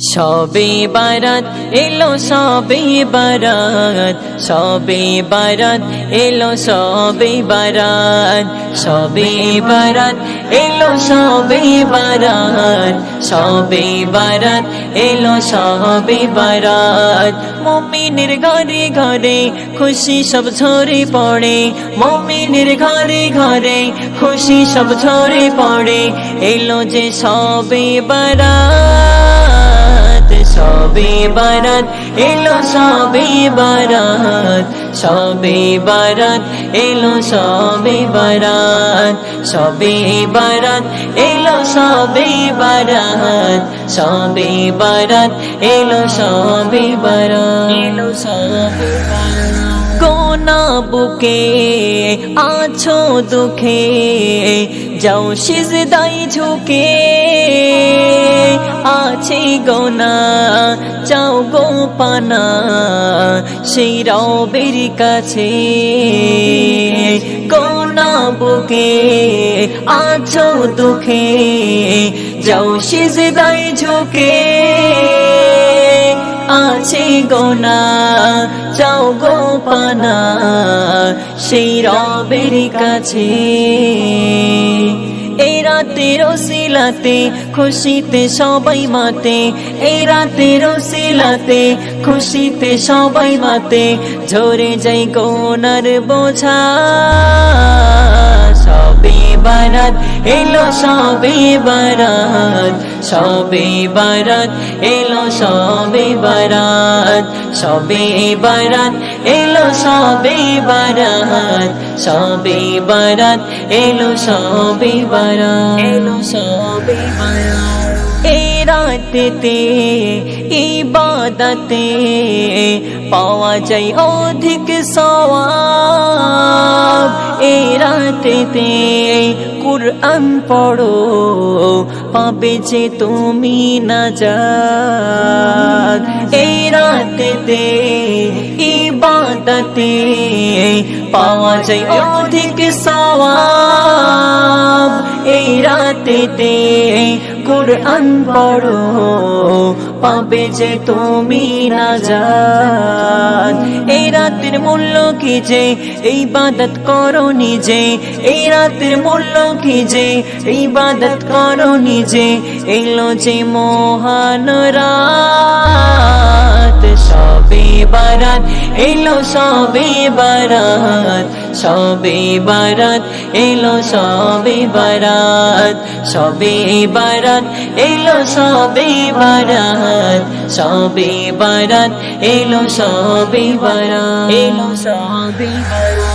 সবে বারাত এলো, সবে বারাত সবে বারাত এলো, সবে বারাত সবে বারাত এলো, সবে বারাত সবে বারাত এলো, সবে বারাত। মমিনের ঘরে ঘরে খুশি সব ঝরে পড়ে, মমিনের ঘরে ঘরে খুশি সব ঝরে পড়ে, এলো যে সবে বারাত। সবে বারাত, এলো সবে বারাত সবে বারাত, এলো সবে বারাত সবে বারাত, এলো সবে বারাত সবে বারাত, এলো সবে বারাত বুকে আছো দুঃখে, যাও সিজদাই ঝুঁকে। আছে গোনা চাও গো পানা, সেই রবের কাছে। কোনা বুকে, আছো দুঃখে, যাও সিজদাই ঝুঁকে। আছে গোনা চাও গো পানা, সেই রবের কাছে। এই রাতের সিলাতে খুশিতে সবাই মাতে। এই রাতের সিলাতে খুশিতে সবাই মাতে। ঝরে যাই গোনার বোঝা। সবে বারাত এলো, সবে বারাত সবে বারাত এলো, সবে বারাত সবে বারাত এলো সবে বারাত সবে বারাত এলো সবে বারাত। এলো সবে বারাত। এই রাতেতে ইবাদতে পাওয়া যায় অধিক সওয়াব। এই রাতেতে কুরআন পড়ো পাবে যে তুমি না যাত এই রাতেতে ইবাদতে পাওয়া যায় অধিক সওয়াব। এই রাতেতে কুরআন পড়ো, পাবে যে তুমি না এই রাতের মূল্য কি যে? এই করো নিজে। এই রাতের মূল্য কি যে? এই করো নিজে। এলো যে মহান রাত। বারাত, এলো সবে বারাত সবে বারাত, এলো সবে বারাত সবে বারাত, এলো সবে বারাত সবে বারাত, এলো সবে বারাত, এলো সবে বারাত।